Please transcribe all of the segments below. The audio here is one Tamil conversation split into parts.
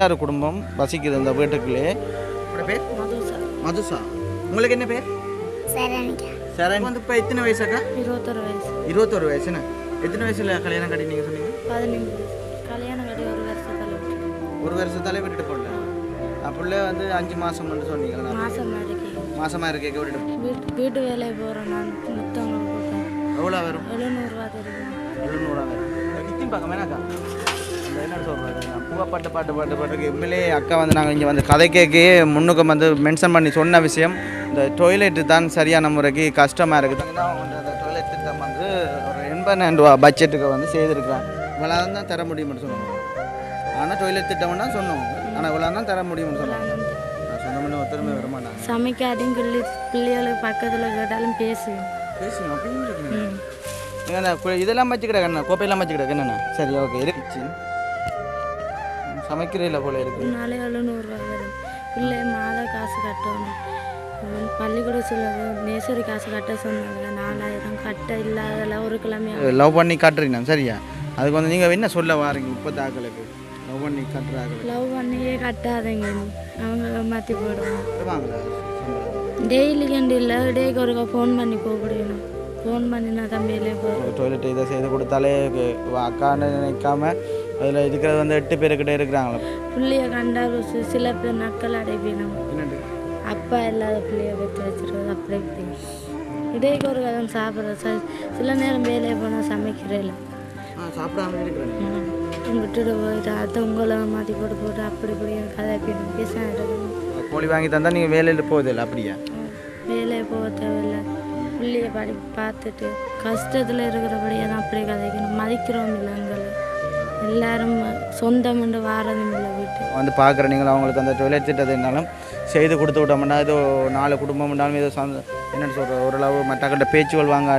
யார் குடும்பம் வசிக்குது இந்த வீட்டுக்குள்ளே. பேர்? மதுசா. மதுசா. உங்களுக்கு என்ன பேர்? சரண். வந்து இப்போ எத்தனை வயசாக்கா? இருபத்தொரு வயசு. இருபத்தொரு வயசுன்னு எத்தனை வயசுல கல்யாணம் கட்டி நீங்கள் சொன்னீங்க? பதினஞ்சு கல்யாணம் கட்டி ஒரு வருஷத்தில் விட்டு ஒரு வருஷத்தாலே விட்டுட்டு போடல அப்படியே வந்து அஞ்சு மாதம் மட்டும் சொன்னீங்களா மாதம் இருக்கேன் மாசமாக இருக்க விட்டுட்டு? வீட்டு வீட்டு வேலைக்கு போகிறேன் நான் போட்டேன். எவ்வளோ வரும்? எழுநூறுவா தெரியும். எழுநூறுவா வரும். பார்க்க வேணாக்கா என்ன சொல்கிறது பாட்டு பாட்டு பாட்டுக்கு எம்எல்ஏ அக்கா வந்து நாங்கள் இங்கே வந்து கதை கேட்கே முன்னுக்கு வந்து மென்ஷன் பண்ணி சொன்ன விஷயம் இந்த டொய்லெட்டு தான் சரியான முறைக்கு கஷ்டமாக இருக்குது. அவங்க வந்து அந்த டொய்லெட் திட்டம் வந்து ஒரு எண்பதாயிரம் ரூபா பட்ஜெட்டுக்கு வந்து செய்திருக்கிறாங்க. இவ்வளோ தான் தர முடியும்னு சொன்னாங்க. ஆனால் டொய்லெட் திட்டம்னா சொன்னோம். ஆனால் இவ்வளோ தான் தர முடியும்னு சொன்னாங்க. சொன்னோம்னு ஒருத்தருமே வர மாட்டாங்க. சமைக்காதையும் சொல்லி பிள்ளைகளுக்கு பக்கத்தில் கேட்டாலும் பேசுவேன் பேசுங்க அப்படின்னு இதெல்லாம் வச்சுக்கிட என்ன? கோப்பையெல்லாம் வச்சுக்கிட என்னண்ணா சரி ஓகே இருக்கு. சமைக்கிறீல்ல போல இருக்கு. நாளே எழுநூறுவா வரும் பிள்ளை மாத காசு கட்டணும். பள்ளிக்கூட செலவு நேசரி காசு கட்ட சொன்னாங்க நாலாயிரம் கட்ட இல்லாதெல்லாம் ஒரு கிழமையா? லவ் பண்ணி காட்டுறீங்க சரியா? அதுக்கு வந்து நீங்கள் என்ன சொல்ல வாரீங்க முப்பது ஆக்களுக்கு லவ் பண்ணி காட்டுற ஆக்களுக்கு லவ் பண்ணியே கட்டாதீங்க. அவங்க மாற்றி போயிடுவாங்க. டெய்லி கண்டு இல்லை டேக்கு ஒருக்கா ஃபோன் பண்ணி கூப்பிடணும் ஃபோன் பண்ணி நான் தம்பியிலே போ டாய்லெட் இதை செய்து கொடுத்தாலே அக்கான்னு நினைக்காம அதில் இருக்கிறது வந்து எட்டு பேருக்கிட்ட இருக்கிறாங்களா? பிள்ளைய கண்டா ருசி சில பேர் நக்கல் அடைப்பினோம். அப்பா இல்லாத பிள்ளைய பெற்று வச்சிருக்கிறது அப்படி இப்படி. இடைக்கு ஒரு கதம் சாப்பிட்றது ச சில நேரம் வேலையை போனால் சமைக்கிறேன் சாப்பிடாம விட்டுட்டு போயிட்டு அடுத்த உங்களை மாற்றி போட்டு போட்டு அப்படி இப்படி கதை பின்னும் பேச இருக்கணும் கோழி வாங்கி தந்தா நீங்கள் வேலையில் போகுதில்ல அப்படியா? வேலையை போக தேவையில்லை. பிள்ளைய படி பார்த்துட்டு கஷ்டத்தில் இருக்கிறபடியே தான் அப்படி கதைக்கணும். மதிக்கிறோம் இல்லை எங்களை எல்லாரும் சொந்தம்ண்டு வாரதும் இல்லை வீட்டு வந்து பார்க்குற நீங்கள் அவங்களுக்கு அந்த டொய்லெட் திட்டத்தினாலும் செய்து கொடுத்து விட்டோம்னா ஏதோ நாலு குடும்பம் இருந்தாலும் ஏதோ சொந்த என்னென்னு சொல்கிற ஓரளவு மற்றக்கிட்ட பேச்சுகள் வாங்க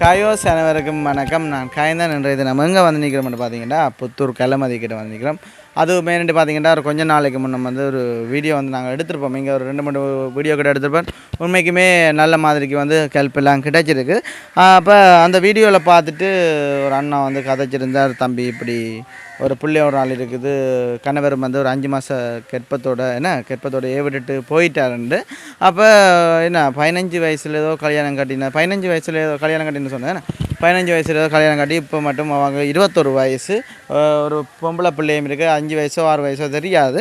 காயோஸ் அனைவருக்கும் வணக்கம். நான் காய்ந்தான். இன்றைய தினம் எங்கே வந்து நிற்கிறோம்னு பார்த்தீங்கன்னா புத்தூர் கிளமதி கிட்ட வந்து நிற்கிறோம். அது மெயின்ட்டு பார்த்தீங்கன்னா ஒரு கொஞ்ச நாளைக்கு முன்னே வந்து ஒரு வீடியோ வந்து நாங்கள் எடுத்திருப்போம். இங்கே ஒரு ரெண்டு மூணு வீடியோ கிட்ட எடுத்திருப்போம். உண்மைக்குமே நல்ல மாதிரிக்கு வந்து ஹெல்ப் எல்லாம் கிடைச்சிருக்கு. அப்போ அந்த வீடியோவில் பார்த்துட்டு ஒரு அண்ணா வந்து கதைச்சிருந்தார் தம்பி இப்படி ஒரு பிள்ளை ஒரு நாள் இருக்குது. கணவர் வந்து ஒரு அஞ்சு மாத கெற்பத்தோட என்ன கெற்பத்தோட ஏவிட்டுட்டு போயிட்டாருண்டு அப்போ என்ன பதினஞ்சு வயசில் ஏதோ கல்யாணம் கட்டின பதினஞ்சு வயசில் ஏதோ கல்யாணம் கட்டின்னு சொன்னேன். பதினஞ்சு வயசில் ஏதோ கல்யாணம் கட்டி இப்போ மட்டும் அவங்க இருபத்தொரு வயசு. ஒரு பொம்பளை பிள்ளையும் இருக்குது அஞ்சு வயசோ ஆறு வயசோ தெரியாது.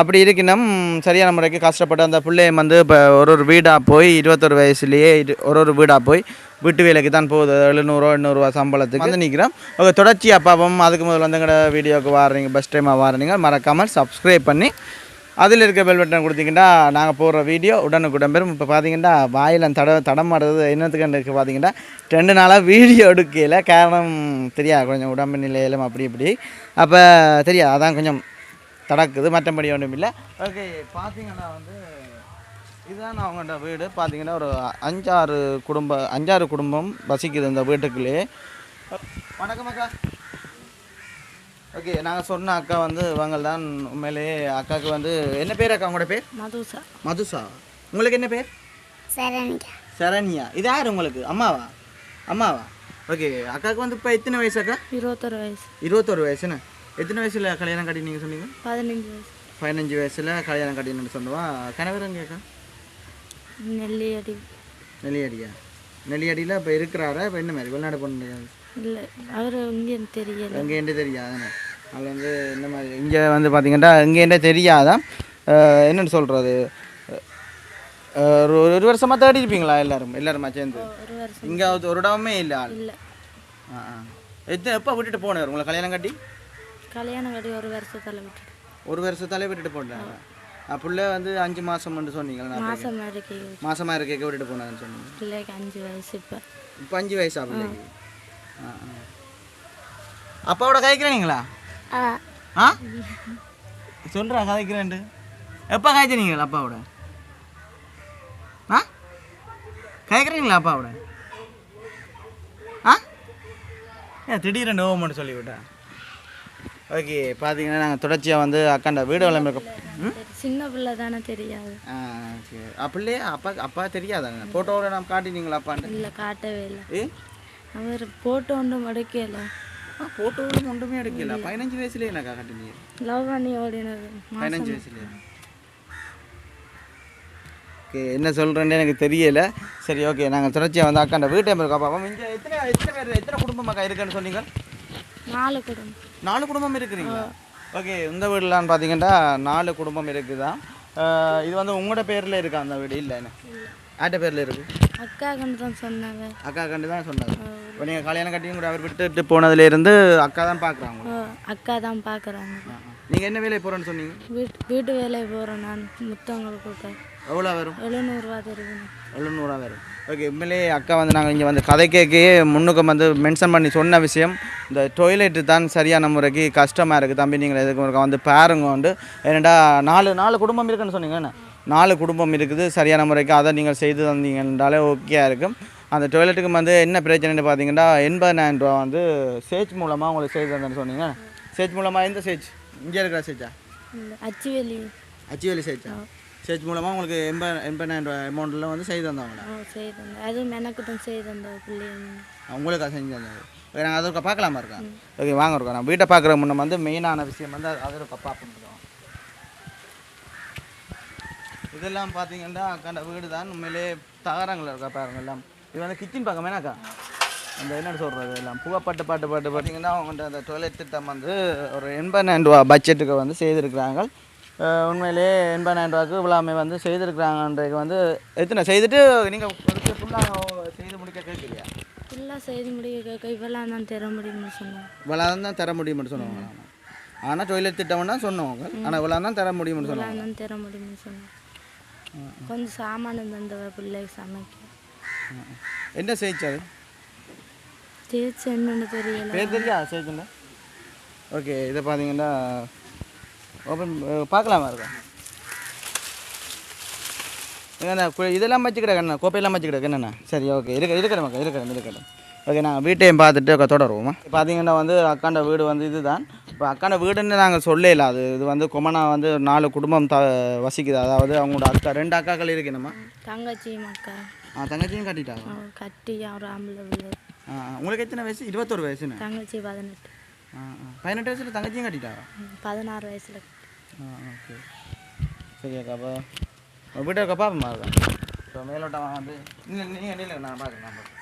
அப்படி இருக்கினும் சரியான முறைக்கு கஷ்டப்பட்டு அந்த பிள்ளையும் வந்து இப்போ ஒரு ஒரு வீடாக போய் இருபத்தொரு வயசுலேயே ஒரு ஒரு வீடாக போய் வீட்டு வேலைக்கு தான் போகுது. எழுநூறுவா எண்ணூறுவா சம்பளத்துக்கு. வந்து நிற்கிறோம் ஒரு தொடர்ச்சி அப்பாவும் அதுக்கு முதல்ல வந்து எங்களோட வீடியோக்கு வாடுறீங்க பஸ் டைமாக வாடுறீங்க மறக்காமல் சப்ஸ்கிரைப் பண்ணி அதில் இருக்க பெல் பட்டன் கொடுத்தீங்கன்னா நாங்கள் போடுற வீடியோ உடனுக்குடன் பெறும் இப்போ பார்த்தீங்கன்னா வாயில் தட தடமாடுறது என்னத்துக்கு இருக்குது பார்த்தீங்கன்னா ரெண்டு நாளாக வீடியோ எடுக்கல. காரணம் தெரியாது கொஞ்சம் உடம்பு நிலையிலும் அப்படி இப்படி. அப்போ தெரியாது அதான் கொஞ்சம் தடக்குது. மற்றபடி ஒன்றும் இல்லை ஓகே பார்த்தீங்கன்னா வந்து இதுதான் அவங்கள்ட்ட வீடு. பார்த்தீங்கன்னா ஒரு அஞ்சாறு குடும்ப அஞ்சாறு குடும்பம் வசிக்குது இந்த வீட்டுக்குள்ளேயே வணக்கம் அக்கா. ஓகே நாங்கள் சொன்ன அக்கா வந்து இவங்க தான் உண்மையிலேயே அக்காவுக்கு வந்து என்ன பேர் அக்கா உங்களோட பேர்? மதுசா. மதுசா. உங்களுக்கு என்ன பேர்? சரிங்க சரண்யா. இது யார் உங்களுக்கு? அம்மாவா? அம்மாவா? ஓகே அக்காவுக்கு வந்து இப்போ எத்தனை வயசு அக்கா? இருபத்தொரு வயசு. இருபத்தொரு வயசுன்னு எத்தனை வயசில் கல்யாணம் கட்டி நீங்கள் சொன்னீங்க? பதினஞ்சு வயசு. பதினஞ்சு வயசில் கல்யாணம் கட்டினு சொன்னவா? கணவர் எங்கே அக்கா? நெல்லியடி. நெல்லியடியா? நெல்லியடியில் இப்போ இருக்கிறாரா? இப்போ என்ன மாதிரி? வெளிநாடு பண்ண இல்லை அவர் இங்கே தெரியல எங்கேன்னு தெரியாதானே? அது வந்து இந்த மாதிரி? இங்கே வந்து பார்த்தீங்கன்னா எங்கேன்னு தெரியாதான் என்னன்னு சொல்கிறது ஒரு ஒரு வருஷமாக தேடி இருப்பீங்களா எல்லாரும்? எல்லாருமா சேர்ந்து? ஒரு வருஷம். இங்கே ஒரு இடமே இல்லை ஆள். இல்லை. ஆ எத்தனை எப்போ விட்டுட்டு போனார் உங்களை கல்யாணம் கட்டி? கல்யாணம் கட்டி ஒரு வருஷத்தில் விட்டுட்டு. ஒரு வருஷத்தாலே விட்டுட்டு போனாங்க புள்ள வந்து அஞ்சு மாதம்னு சொன்னீங்களா மாதம் இருக்கு மாசமாக இருக்க விட்டுட்டு போனாங்கன்னு சொன்னீங்க. பிள்ளைக்கு அஞ்சு வயசு இப்போ. இப்போ அஞ்சு வயசா பிள்ளைக்கு? அப்பாவோட கதைக்கிறீங்களா? ஆ. சொல்கிறா கதைக்கிறேன்ட்டு. எப்போ காய்ச்சினீங்களா அப்பாவோட? ஆ? கேட்குறீங்களா அப்பாவோட? ஆ? ஏன் திடீர்னு மட்டும் சொல்லிவிட்டா. ஓகே பார்த்தீங்கன்னா நாங்கள் தொடர்ச்சியாக வந்து அக்காண்ட வீடு விளம்பிருக்கோம் ம் சின்ன பிள்ளை தானே தெரியாது. அப்படியே அப்பா அப்பா தெரியாதாங்க ஃபோட்டோவில் நான் காட்டினீங்களா அப்பான்ட்டு? இல்லை காட்டவே இல்லை. அவர் போட்டோ ஒன்றும் மடுக்கல ஃபோட்டோவில் ஒன்றுமே எடுக்கல. பதினஞ்சு வயசுலேயே எனக்கா கட்டினீங்க? லவ் பண்ணி ஓடினது. பதினஞ்சு வயசுலேயே. ஓகே என்ன சொல்கிறேன்னு எனக்கு தெரியல. சரி ஓகே. நாங்கள் தொடர்ச்சியாக வந்து அக்காண்ட வீட்டை இருக்கா பாப்போம் இங்கே எத்தனை எத்தனை பேர் எத்தனை குடும்பம் அக்கா இருக்குன்னு சொன்னீங்க? நாலு குடும்பம். நாலு குடும்பம் இருக்கிறீங்களா? ஓகே இந்த வீடுலான்னு பார்த்தீங்கன்னா நாலு குடும்பம் இருக்குதான் அஹ் இது வந்து உங்களோட பேரில் இருக்கா அந்த வீடு? இல்லை என்ன? ஆட்ட பேரில் இருக்கு? அக்கா கண்டு தான் சொன்னாங்க. அக்கா கண்டு தான் சொன்னாங்க. இப்போ நீங்கள் கல்யாணம் கட்டியும் கூட அவர் விட்டுட்டு போனதுலேருந்து அக்கா தான் பார்க்குறாங்க அக்கா தான் பார்க்குறாங்க நீங்கள் என்ன வேலையை போகிறேன்னு சொன்னீங்க? வீட்டு வீட்டு வேலையை போகிறேன் நான் முத்தவங்களுக்கு எவ்வளோ வரும்? எழுநூறுவா தருவேன். எழுநூறுவா வரும். ஓகே உண்மையிலேயே அக்கா வந்து நாங்கள் இங்கே வந்து கதை கேட்கே முன்னுக்கு வந்து மென்ஷன் பண்ணி சொன்ன விஷயம். இந்த டொய்லெட்டு தான் சரியான முறைக்கு கஷ்டமாக இருக்குது தம்பி நீங்கள் எதுக்கு ஒருக்கா வந்து பாருங்க வந்து ஏன்னாடா நாலு நாலு குடும்பம் இருக்குன்னு சொன்னீங்க என்ன? நாலு குடும்பம் இருக்குது சரியான முறைக்கு அதை நீங்கள் செய்து தந்தீங்கன்றாலே ஓகேயா இருக்கும். அந்த டொய்லெட்டுக்கு வந்து என்ன பிரச்சனைன்னு பார்த்தீங்கன்னா எண்பதாயிரம் ரூபா வந்து சேச் மூலமாக உங்களுக்கு செய்து தந்தேன்னு சொன்னீங்க சேச் மூலமாக எந்த சேச் இங்கே இருக்கிற சேச்சா அச்சுவேலி. அச்சுவேலி சேச்சா சேச் மூலமாக உங்களுக்கு எண்பது எண்பதாயிரம் அமௌண்ட்டில் வந்து செய்து தந்தாங்களா செய்து தந்தேன். அதுவும் எனக்கு தான் செய்து தந்த பிள்ளைங்க உங்களுக்கு செஞ்சு தந்தாங்க ஓகே நாங்கள் அது ஒருக்கா பார்க்கலாமா இருக்கா? ஓகே வாங்க இருக்கோம் நான் வீட்டை பார்க்குற முன்ன வந்து மெயினான விஷயம் வந்து அது ஒரு கப்பா பண்ணுறோம் இதெல்லாம் பார்த்தீங்கன்னா அக்காண்ட வீடு தான் உண்மையிலே தகரங்கள் இருக்கா பாருங்க எல்லாம். இது வந்து கிச்சன் பக்கம் என்னக்கா? அந்த என்ன சொல்கிறது எல்லாம் புகைப்பட்டு பாட்டு பாட்டு பார்த்தீங்கன்னா அவங்கள்ட்ட அந்த டொய்லெட் திட்டம் வந்து ஒரு எண்பதாயிரம் ரூபா பட்ஜெட்டுக்கு வந்து செய்திருக்கிறாங்க. உண்மையிலே எண்பதாயிரம் ரூபாய்க்கு இவ்வளோமே வந்து செய்திருக்கிறாங்கன்றது வந்து எத்தனை? செய்துட்டு நீங்கள் ஃபுல்லாக செய்து முடிக்க கேட்கலையா? ஃபுல்லாக செய்து முடிய கேட்க இவெல்லாம் தான் தர முடியும்னு சொன்னாங்க. இவ்வளோ தான் தர முடியும்னு சொன்னவங்க ஆனால் டொய்லெட் திட்டம்னா சொன்னவங்க ஆனால் இவ்வளோ தான் தர முடியும்னு சொன்னாங்க. தான் தர முடியும்னு சொன்னாங்க. கொஞ்சம் சாமான் தந்தவ பிள்ளைக்கு சமைக்க. என்ன செய்ச்சு அது தேய்ச்சி என்னன்னு தெரியல. பேர் தெரியா? செய்ச்சுங்க ஓகே இதை பார்த்தீங்கன்னா ஓப்பன் பார்க்கலாமா இருக்கா? கு- இதெல்லாம் வச்சுக்கிட கண்ணா கோப்பையெல்லாம் வச்சுக்கிட என்னண்ணா சரி ஓகே இருக்க இருக்கணும் மக்கா இருக்கணும் இருக்கணும் ஓகே நாங்கள் வீட்டையும் பார்த்துட்டு அக்கா தொடருவோமா? பார்த்தீங்கன்னா வந்து அக்காண்ட வீடு வந்து இதுதான். இப்போ அக்காண்ட வீடுன்னு நாங்கள் சொல்லல அது இது வந்து கொமனா வந்து நாலு குடும்பம் த வசிக்குது. அதாவது அவங்களோட அக்கா ரெண்டு அக்காக்கள் இருக்கணுமா தங்கச்சி மக்கா ஆ தங்கச்சியும் கட்டிட்டாங்க. கட்டி ஒரு ஆம்பளை. உங்களுக்கு எத்தனை வயசு? இருபத்தொரு வயசுன்னு. தங்கச்சி பதினெட்டு. பதினெட்டு வயசில் தங்கச்சியும் கட்டிட்டாங்க ம், பதினாறு வயசுல. ஆ ஓகே சரி அக்கா அப்போ உங்கள் வீட்டை அக்கா பாப்பமா இருக்கா இப்போ மேலோட்டம் வந்து இல்லை நீங்கள் இல்லை நான் பார்க்குறேன் நான் பார்க்குறேன்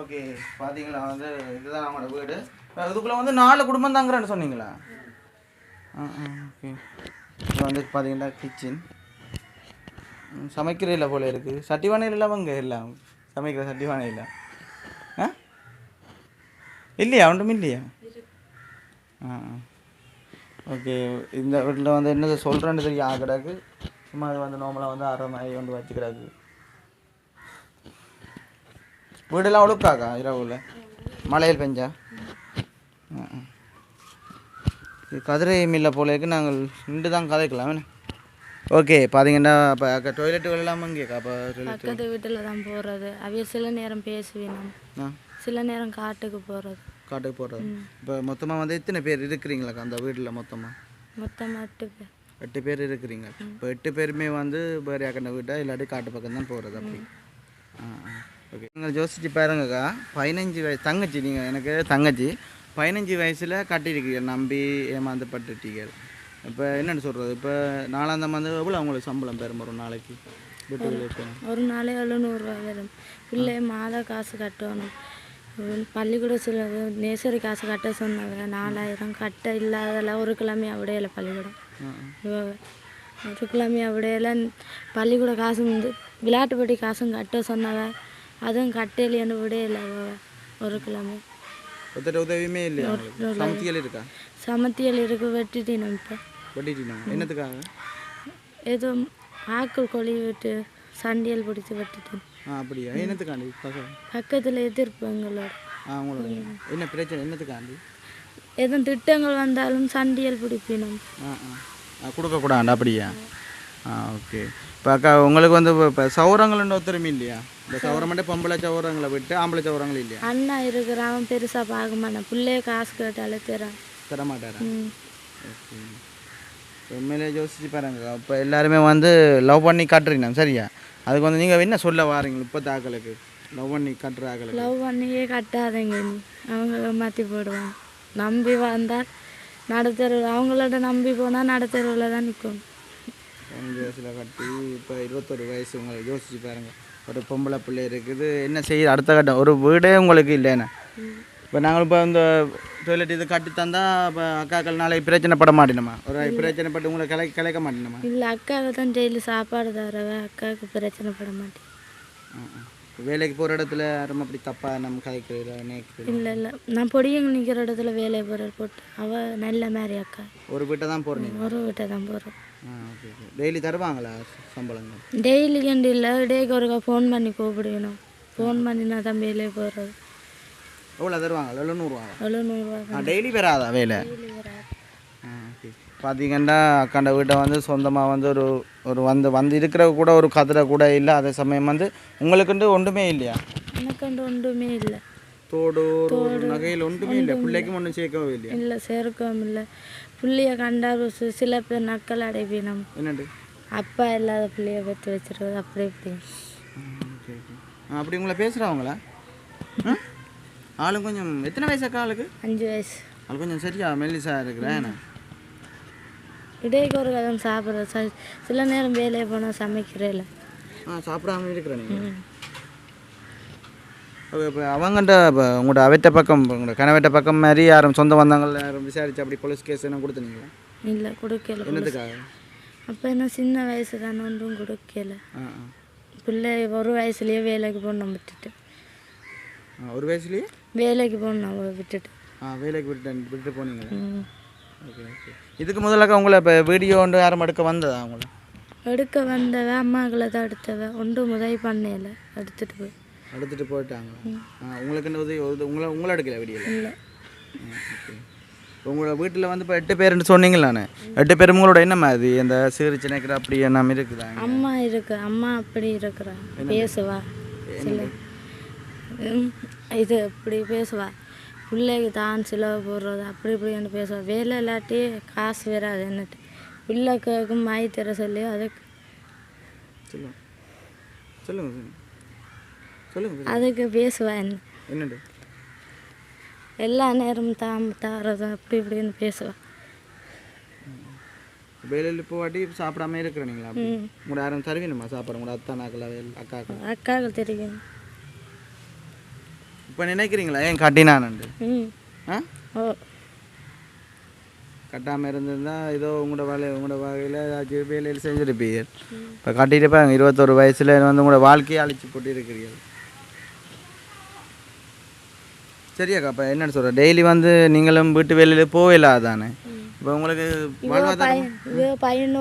ஓகே பார்த்தீங்களா வந்து இதுதான் அவங்களோட வீடு. இதுக்குள்ளே வந்து நாலு குடும்பம் தாங்கிறேன்னு சொன்னீங்களா? ஆ ஆ ஓகே வந்து பார்த்தீங்கன்னா கிச்சன் சமைக்கிற இல்லை போல இருக்குது சட்டிவானை இல்லாமங்க எல்லாம். சமைக்கிற சட்டிவானை இல்லை ஆ இல்லையா? ஒன்றும் இல்லையா? ஆ ஆ. ஓகே இந்த வீட்டில் வந்து என்ன சொல்கிறேன்னு தெரியும். ஆ கிடக்கு. சும்மா அது வந்து நார்மலாக வந்து அரை மாதிரி வந்து வச்சு கிடக்கு. வீடெல்லாம் ஒழுக்காக்கா இரவுல? மழையில் பெஞ்சா. இது கதிரை மில்ல போல இருக்கு. நாங்கள் நின்று தான் கதைக்கலாம். என்ன? ஓகே பார்த்தீங்கன்னா அப்போ அக்கா டொய்லெட்டு இல்லாமல் இங்கேக்கா அப்போ பக்கத்து வீட்டில் தான் போகிறது அவைய சில நேரம் பேசுவேன் ஆ. சில நேரம் காட்டுக்கு போகிறது காட்டுக்கு போடுறது இப்போ மொத்தமாக வந்து எத்தனை பேர் இருக்கிறீங்களாக்கா அந்த வீட்டில் மொத்தமாக மொத்தமாக எட்டு பேர். எட்டு பேர் இருக்கிறீங்க. இப்போ எட்டு பேருமே வந்து வேறு யாக்கண்ட வீட்டா இல்லாட்டி காட்டு பக்கம் தான் போகிறது அப்படி? ஆ ஓகே நீங்கள் யோசிச்சு பாருங்கக்கா பதினஞ்சு வயசு தங்கச்சி நீங்கள் எனக்கு தங்கச்சி பதினஞ்சு வயசில் கட்டியிருக்கீங்க நம்பி ஏமாந்து பட்டுட்டீங்க இப்போ என்னென்னு சொல்கிறது இப்போ நாலாந்தாம் வந்து எவ்வளோ உங்களுக்கு சம்பளம் பெறும் ஒரு நாளைக்கு? வீட்டு வேலை போகணும் ஒரு நாளே எழுநூறுவா வரும். பிள்ளை மாத காசு கட்டணும். பள்ளிக்கூடம் சில நேசரி காசு கட்ட சொன்னாங்க. நாலாயிரம் கட்ட இல்லாதல ஒரு கிழமை விடையில பள்ளிக்கூடம். இவ ஒரு கிழமை விடையில பள்ளிக்கூட காசு வந்து விளையாட்டுப்பட்டி காசும் கட்ட சொன்னவ அதுவும் கட்டையிலேன்னு விடையில அவ ஒரு கிழமை. உதவியுமே இல்லையா? சமத்தியல் இருக்கா? சமத்தியல் இருக்கு வெட்டிட்டேன் இப்போ. வெட்டிட்டீங்க என்னத்துக்காக? ஏதோ ஆக்கள் கொழி விட்டு சண்டியல் பிடிச்சி வெட்டிட்டேன். அப்படியா? என்னத்துக்காண்டி பக்கத்தில் எதிர்ப்பு எங்களோட ஆ உங்களோட. என்ன பிரச்சனை? என்னத்துக்காண்டி? எதுவும் திட்டங்கள் வந்தாலும் சண்டியல் பிடிப்பினோம். ஆ ஆ. கொடுக்கக்கூடாது? அப்படியா? ஆ ஓகே. இப்போ அக்கா உங்களுக்கு வந்து இப்போ சௌரங்கள்னு ஒருத்தருமே இல்லையா? இந்த சௌரம் மட்டும் பொம்பளை சௌரங்களை விட்டு ஆம்பளை சௌரங்கள் இல்லையா? அண்ணா இருக்கிறான் பெருசாக பார்க்க மாட்டான். பிள்ளைய காசு கேட்டாலே தரான். தர மாட்டாரா? ம். ஓகே. உண்மையிலே யோசிச்சு பாருங்க. இப்போ எல்லாருமே வந்து லவ் பண்ணி காட்டுறீங்க சரியா? அதுக்கு வந்து நீங்கள் என்ன சொல்ல வாரீங்க இப்போ தாக்களுக்கு? லவ் பண்ணி கட்டுறாங்களே லவ் பண்ணியே கட்டாதீங்க நீ அவங்க மாற்றி போடுவாங்க நம்பி வந்தால் நடுத்தரு அவங்களோட நம்பி போனால் நடுத்தருவில் தான் நிற்கும் பதினஞ்சு வயசில் கட்டி இப்போ இருபத்தொரு வயசு உங்களை யோசிச்சு பாருங்க. ஒரு பொம்பளை பிள்ளை இருக்குது. என்ன செய்ய அடுத்த கட்டம் ஒரு வீடே உங்களுக்கு இல்லைண்ணே இப்போ நாங்கள் இப்போ இந்த டாய்லெட் இது கட்டி தந்தா இப்போ அக்காக்கள் நாளைக்கு பிரச்சனை பட மாட்டேனுமா? ஒரு பிரச்சனை பட்டு உங்களை கலை கலைக்க மாட்டேனுமா? இல்லை அக்காவுக்கு தான் டெய்லி சாப்பாடு தரவ அக்காவுக்கு பிரச்சனை பட மாட்டேன் வேலைக்கு போகிற இடத்துல யாரும் அப்படி தப்பாக நம்ம நினைக்கிறீங்க இல்லை இல்லை. நான் பொடியங்க நிற்கிற இடத்துல வேலையை போகிற போட்டு அவள் நல்ல மாதிரி அக்கா. ஒரு வீட்டை தான் போகிறீங்க ஒரு வீட்டை தான் போகிறோம் டெய்லி தருவாங்களா சம்பளங்கள்? டெய்லி கண்டு இல்லை டேக்கு ஒருக்கா ஃபோன் பண்ணி கூப்பிடுக்கணும் ஃபோன் பண்ணினா தான் வேலையை போகிறது எவ்வளோ எழுநூறுவாங்க எவ்வளோ நூறுரூவா ஆ டெய்லி வராதா வேலை? பார்த்தீங்கன்னா அக்காண்ட வீட்டை வந்து சொந்தமாக வந்து ஒரு ஒரு வந்து வந்து இருக்கிற கூட ஒரு கதிரை கூட இல்லை. அதே சமயம் வந்து உங்களுக்குண்டு ஒன்றுமே இல்லையா? எனக்கண்டு ஒன்றுமே இல்லை. தோடு நகையில் ஒன்றுமே இல்லை. பிள்ளைக்கும் ஒன்றும் சேர்க்கவே இல்லையா? இல்லை சேர்க்கவும் இல்லை. புள்ளைய கண்டா சில பேர் நக்கல் அடைப்பினம் என்னண்டு அப்பா இல்லாத பிள்ளைய பெற்று வச்சிருக்கிறது அப்படி இப்படி அப்படி உங்களை பேசுகிறவங்களா ஆளும் கொஞ்சம் எத்தனை வயசு அக்கா ஆளுக்கு? அஞ்சு வயசு. ஆள் கொஞ்சம் சரியா மெல்லிசா இருக்கிறேன் இடைக்கு ஒரு கதம் சாப்பிட்றது ச சில நேரம் வேலையை போனால் சமைக்கிறேல ஆ சாப்பிடாம இருக்கிறேன் நீங்கள் இப்போ அவங்கள்ட்ட இப்போ உங்களோட அவட்ட பக்கம் உங்களோட கணவட்ட பக்கம் மாதிரி யாரும் சொந்த வந்தாங்கள யாரும் விசாரிச்சு அப்படி போலீஸ் கேஸ் என்ன கொடுத்தீங்களா இல்லை கொடுக்கல என்னத்துக்காக அப்போ என்ன சின்ன வயசு தானே ஒன்றும் கொடுக்கல. பிள்ளை ஒரு வயசுலேயே வேலைக்கு போகணும் விட்டுட்டு ஒரு வயசுலேயே? வேலைக்கு போகணும் அவ விட்டுட்டு ஆ வேலைக்கு விட்டு விட்டு போனீங்க. Okay okay. இதுக்கு முதலாக்க உங்களை இப்போ வீடியோ ஒன்று யாரும் எடுக்க வந்ததா உங்களை? எடுக்க வந்தவ அம்மாக்களை தான் எடுத்தவ ஒன்றும் உதவி பண்ணல எடுத்துட்டு போய். எடுத்துட்டு போயிட்டாங்க உங்களுக்கு உதவி உத- உங்களை உங்களை எடுக்கல வீடியோவில் இல்லை. உங்களோட வீட்டில் வந்து இப்போ எட்டு பேருன்னு சொன்னீங்களாண்ணே எட்டு பேரும் உங்களோட என்ன மாதிரி? அந்த சிறு சின்னக்கிற அப்படி என்ன இருக்குதாங்க அம்மா இருக்கு அம்மா அப்படி இருக்கிறா பேசுவா. இது இப்படி பேசுவா. பிள்ளைக்கு தான் செலவு போடுறது அப்படி இப்படின்னு பேசுவா. வேலை இல்லாட்டி காசு வராது என்னட்டு பிள்ளை கேட்கும் மாய் தர சொல்லி அதுக்கு அதுக்கு பேசுவா என்ன? எல்லா நேரமும் தாம் தாரது அப்படி இப்படின்னு பேசுவா. வேலையில் இப்போ வாட்டி சாப்பிடாம இருக்கிறீங்களா. உங்களோட யாரும் தருவீனுமா சாப்பாடு? உங்களோட அத்தா நாக்களா அக்காக்கள்? அக்காவுக்கு தெரியும் இப்போ நினைக்கிறீங்களா? ஏன் கட்டினானண்டு? ம். ஆ? கட்டாமல் இருந்திருந்தா ஏதோ உங்களோட வேலை உங்களோட வகையில் ஏதாச்சும் வேலையில் செஞ்சுருப்பீங்க. இப்போ கட்டிட்டு பாருங்க இருபத்தொரு வயசில் வந்து உங்களோட வாழ்க்கையை அழிச்சு போட்டு இருக்கிறீர்கள் சரியாக்கா இப்போ என்னன்னு சொல்கிறேன் டெய்லி வந்து நீங்களும் வீட்டு வேலையில் போகல தானே இப்போ உங்களுக்கு பையன்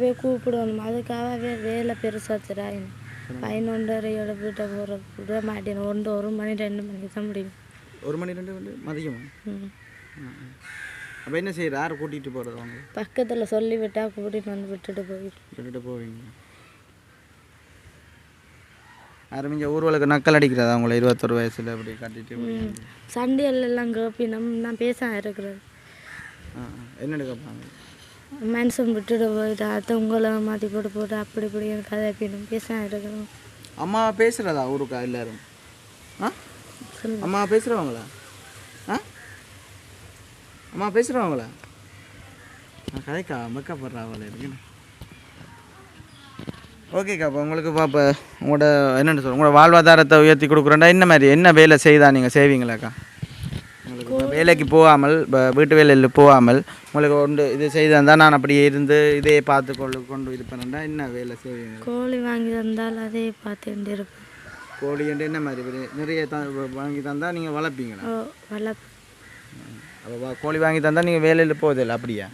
போய் கூப்பிடணும் அதுக்காக வேலை பெருசாக தராயின்னு பதினொன்றரையோட வீட்டை போகிற விட மாட்டேன் ஒன்று ஒரு மணி ரெண்டு மணிக்கு தான் முடியும். ஒரு மணி ரெண்டு மணி மதியமா. அப்போ என்ன செய்யற யாரை கூட்டிகிட்டு போகிறது அவங்க? பக்கத்தில் சொல்லி விட்டா கூட்டிகிட்டு வந்து விட்டுட்டு போயிடும். விட்டுட்டு போவீங்க. யாரும் இங்கே ஊர்வலுக்கு நக்கல் அடிக்கிறதா அவங்கள இருபத்தொரு வயசில் அப்படி கட்டிட்டு போய் எல்லாம் கேப்பினம் நான் பேச இருக்கிறது. என்னன்னு கேட்பாங்க மனுஷன் விட்டுட்டு போயிட்டு அடுத்து உங்களை மாற்றி போட்டு போட்டு அப்படி இப்படி கதை பின்னும் பேச இருக்கிறோம் அம்மா பேசுகிறதா ஊருக்கா எல்லாரும்? ஆ? அம்மா பேசுகிறவங்களா ஆ? அம்மா பேசுகிறவங்களா நான் கதைக்கா மெக்கப்படுறா அவளை இருக்குன்னு ஓகேக்கா இப்போ உங்களுக்கு இப்போ உங்களோட என்னென்னு சொல்ல உங்களோட வாழ்வாதாரத்தை உயர்த்தி கொடுக்குறேன்டா. என்ன மாதிரி என்ன வேலை செய்தா நீங்கள் செய்வீங்களாக்கா? இப்போ வேலைக்கு போகாமல் வீட்டு வேலையில் போகாமல் உங்களுக்கு ஒன்று இது செய்திருந்தால் நான் அப்படியே இருந்து இதே பார்த்து கொண்டு கொண்டு இது பண்ணேன்டா என்ன வேலை செய்வீங்க கோழி வாங்கி தந்தால் அதே பார்த்துட்டு இருப்பேன். கோழி என்று என்ன மாதிரி நிறைய த வாங்கி தந்தால் நீங்கள் வளர்ப்பீங்களா? வளர்ப்பு அப்போ கோழி வாங்கி தந்தால் நீங்கள் வேலையில் போதில்லை அப்படியா?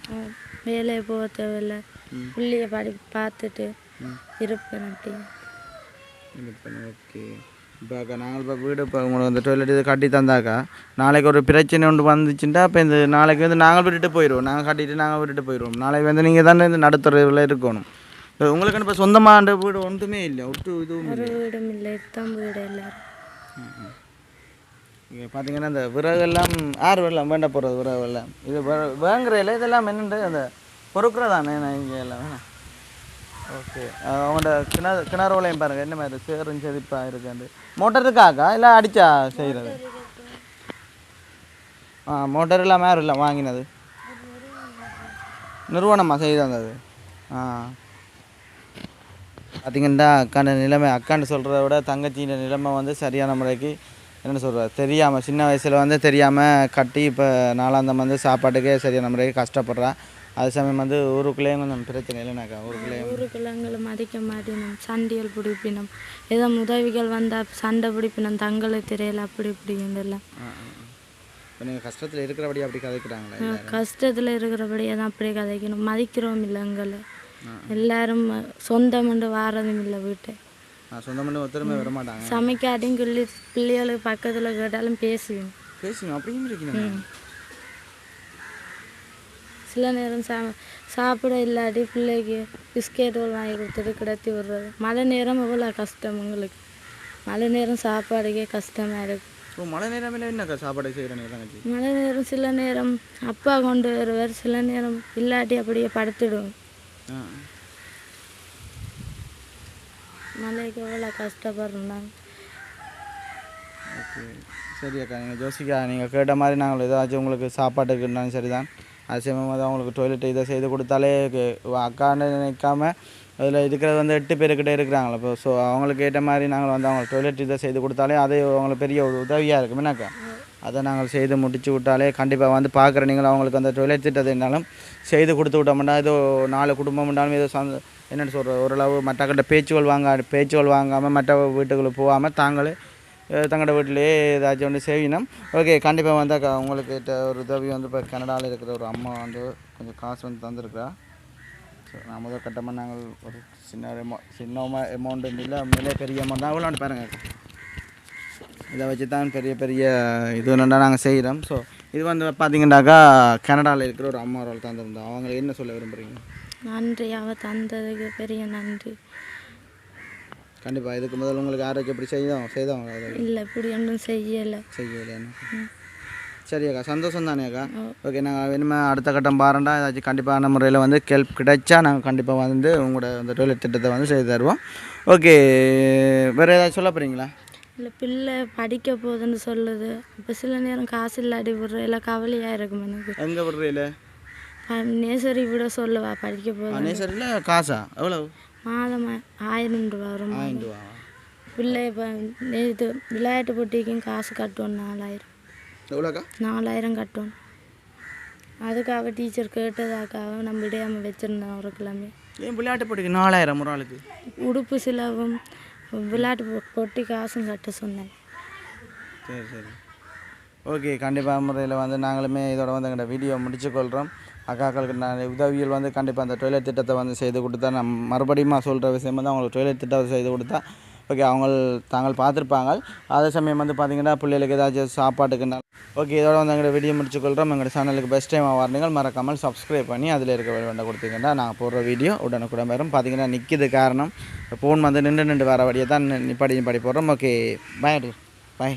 வேலையை போக தேவையில்லை. பிள்ளைய படி பார்த்துட்டு இருப்பேன் அப்படி ஓகே. இப்போ அக்கா நாங்கள் இப்போ வீடு இப்போ உங்களுக்கு அந்த டாய்லெட் இது கட்டி தந்தாக்கா நாளைக்கு ஒரு பிரச்சனை ஒன்று வந்துச்சுட்டா இப்போ இந்த நாளைக்கு வந்து நாங்கள் விட்டுட்டு போயிடுவோம் நாங்கள் கட்டிட்டு நாங்கள் விட்டுட்டு போயிடுவோம் நாளைக்கு வந்து நீங்கள் தானே இந்த நடுத்துறையில் இருக்கணும் இப்போ உங்களுக்கு இப்போ சொந்தமாக வீடு ஒன்றுமே இல்லை ஒட்டு இதுவும் வீடும் இல்லை இதுதான் வீடு எல்லாரும் இங்கே பார்த்தீங்கன்னா இந்த விறகெல்லாம் ஆறு வெள்ளம் வேண்ட போகிறது விறகெல்லாம் இது வே- வாங்குற இல்லை இதெல்லாம் என்னண்டு அந்த பொறுக்கிறதானே நான் இங்கே எல்லாம் ஓகே. அவங்களோட கிணறு கிணறு வளையம் பாருங்கள் என்ன மாதிரி சேரும் செதிப்பாக இருக்குது மோட்டர் மோட்டருக்காக்கா? இல்லை அடிச்சா செய்கிறது ஆ மோட்டர் இல்லாமல் யாரும் இல்லை வாங்கினது. நிறுவனமா செய்தாங்க அது ஆ. பார்த்தீங்கன்னா அக்காண்ட நிலைமை அக்காண்டு சொல்கிறத விட தங்கச்சியின் நிலைமை வந்து சரியான முறைக்கு என்ன சொல்கிறது தெரியாமல் சின்ன வயசில் வந்து தெரியாமல் கட்டி இப்போ நாலாந்தம் வந்து சாப்பாட்டுக்கே சரியான முறைக்கு கஷ்டப்படுறா. அது சமயம் வந்து ஊருக்குள்ளேயும் கொஞ்சம் பிரச்சனை இல்லைனாக்கா ஊருக்குள்ளேயும். ஊருக்குள்ள எங்களை மதிக்க மாட்டினோம். சண்டைகள் பிடிப்பினோம். ஏதோ உதவிகள் வந்தால் சண்டை பிடிப்பினோம் தங்களுக்கு தெரியல அப்படி இப்படிங்கலாம் இப்போ நீங்கள் கஷ்டத்தில் இருக்கிறபடி அப்படி கதைக்கிறாங்களே. கஷ்டத்தில் இருக்கிறபடியே தான் அப்படியே கதைக்கணும். மதிக்கிறோம் இல்லை எங்களை. எல்லாரும் சொந்தமண்டு வாரதும் இல்லை வீட்டை. நான் சொந்த பண்ணி ஒருத்தருமே வர மாட்டாங்க. சமைக்காட்டியும் சொல்லி பிள்ளைகளுக்கு பக்கத்தில் கேட்டாலும் பேசுவோம் பேசுங்க அப்படியும் இருக்கணும். சில நேரம் சா சாப்பிட இல்லாட்டி பிள்ளைக்கு பிஸ்கெட்டுகள் வாங்கி கொடுத்துட்டு கிடத்தி விடுறது. மழை நேரம் எவ்வளோ கஷ்டம் உங்களுக்கு? மழை நேரம் சாப்பாடுக்கே கஷ்டமாக இருக்கு. இப்போ மழை நேரமில்ல என்னக்கா சாப்பாடு செய்கிறேன் தங்கச்சி மழை நேரம் சில நேரம் அப்பா கொண்டு வருவார் சில நேரம் இல்லாட்டி அப்படியே படுத்துடுவோம். மழைக்கு எவ்வளோ கஷ்டப்படுறோம் சரி அக்கா நீங்கள் ஜோசிக்கா நீங்கள் கேட்ட மாதிரி நாங்கள் ஏதாச்சும் உங்களுக்கு சாப்பாட்டுக்குனாலும் சரி தான் அது சமயமாக அவங்களுக்கு டாய்லெட் இதை செய்து கொடுத்தாலே அக்கான்னு நினைக்காம அதில் இருக்கிறது வந்து எட்டு பேருக்கிட்ட இருக்கிறாங்களா இப்போ ஸோ அவங்களுக்கு ஏற்ற மாதிரி நாங்கள் வந்து அவங்க டாய்லெட் இதை செய்து கொடுத்தாலே அது அவங்களுக்கு பெரிய ஒரு உதவியாக இருக்கும். என்னக்கா? அதை நாங்கள் செய்து முடிச்சு விட்டாலே கண்டிப்பாக வந்து பார்க்குற நீங்கள் அவங்களுக்கு அந்த டாய்லெட் திட்டத்தை இருந்தாலும் செய்து கொடுத்து விட்டோம்னா ஏதோ நாலு குடும்பம் இருந்தாலும் ஏதோ சந்த என்னென்னு சொல்கிற ஓரளவு மற்றக்கிட்ட பேச்சுகள் வாங்க பேச்சுகள் வாங்காமல் மற்ற வீட்டுகளுக்கு போகாமல் தாங்களே தங்களோட வீட்டிலேயே ஏதாச்சும் ஒன்று செய்யணும். ஓகே கண்டிப்பாக வந்தாக்கா உங்களுக்கு ஒரு உதவி வந்து இப்போ கனடாவில் இருக்கிற ஒரு அம்மா வந்து கொஞ்சம் காசு வந்து தந்திருக்கிறா. ஸோ நான் முதல் கட்டமாக நாங்கள் ஒரு சின்ன எமௌ சின்ன அமௌண்ட் இல்லை மேலே பெரிய அமௌண்ட் தான். அவ்வளோ பாருங்கள் இதை வச்சு தான் பெரிய பெரிய இது என்னென்னா நாங்கள் செய்கிறோம் ஸோ இது வந்து பார்த்தீங்கன்னாக்கா கனடாவில் இருக்கிற ஒரு அம்மா ஒரு தந்திருந்தோம் அவங்களுக்கு என்ன சொல்ல விரும்புகிறீங்க நன்றி அவள் தந்ததுக்கு பெரிய நன்றி. கண்டிப்பாக இதுக்கு முதல்ல உங்களுக்கு யாருக்கு எப்படி செய்தோம்? அதை இல்லை இப்படி ஒன்றும் செய்யலை. செய்யலைன்னு சரி அக்கா சந்தோஷம் தானே அக்கா? ஓகே நாங்கள் இனிமேல் அடுத்த கட்டம் பாருண்டா. ஏதாச்சும் கண்டிப்பான முறையில் வந்து ஹெல்ப் கிடைச்சா நாங்கள் கண்டிப்பாக வந்து உங்களோட அந்த டாய்லெட் திட்டத்தை வந்து செய்து தருவோம். ஓகே வேறு ஏதாச்சும் சொல்ல போகிறீங்களா இல்லை பிள்ளை படிக்க போகுதுன்னு சொல்லுது. இப்போ சில நேரம் காசு இல்லாட்டி விடுற எல்லாம் கவலையாக இருக்கும் எனக்கு. எங்கே விடுறீல நேசரி விட சொல்லுவா படிக்க போகுது நேசரியில் காசா? எவ்வளோ மாதம் ஆயிரம் ரூபா வரும் ஆயிரம் ரூபா பிள்ளை இப்போ இது விளையாட்டு போட்டிக்கும் காசு கட்டணும் நாலாயிரம். எவ்வளோக்கா? நாலாயிரம் கட்டணும் அதுக்காக டீச்சர் கேட்டதாக்காக நம்ம விடையாமல் வச்சுருந்தோம் ஒரு கிழமை ஏன் விளையாட்டு போட்டிக்கு நாலாயிரம் ஒரு ஆளுக்கு? உடுப்பு சிலவும் விளையாட்டு போட்டி காசும் கட்ட சொன்னேன். சரி சரி. ஓகே கண்டிப்பாக முறையில் வந்து நாங்களுமே இதோட வந்து எங்களோட வீடியோ முடிச்சுக்கொள்கிறோம் அக்காக்களுக்கு நான் உதவிகள் வந்து கண்டிப்பாக அந்த டொய்லெட் திட்டத்தை வந்து செய்து கொடுத்தா நான் மறுபடியும் சொல்கிற விஷயம் வந்து அவங்களுக்கு டொய்லெட் திட்டத்தை செய்து கொடுத்தா ஓகே அவங்க தாங்கள் பார்த்துருப்பாங்க. அதே சமயம் வந்து பார்த்தீங்கன்னா பிள்ளைகளுக்கு ஏதாச்சும் சாப்பாட்டுக்குனால ஓகே இதோட வந்து எங்களோட வீடியோ முடிச்சுக்கொள்கிறோம் எங்களோட சேனலுக்கு பெஸ்ட் டைம் வார்னிங்கள் மறக்காமல் சப்ஸ்கிரைப் பண்ணி அதில் இருக்க வேண்டாம் கொடுத்தீங்கன்னா நாங்கள் போடுற வீடியோ உடனுக்குடன் வரும். பார்த்தீங்கன்னா நிற்கிது காரணம். ஃபோன் வந்து நின்று நின்று வர வழியை தான் நிப்பாடி நிப்பாடி போடுறோம். ஓகே பாய் பாய்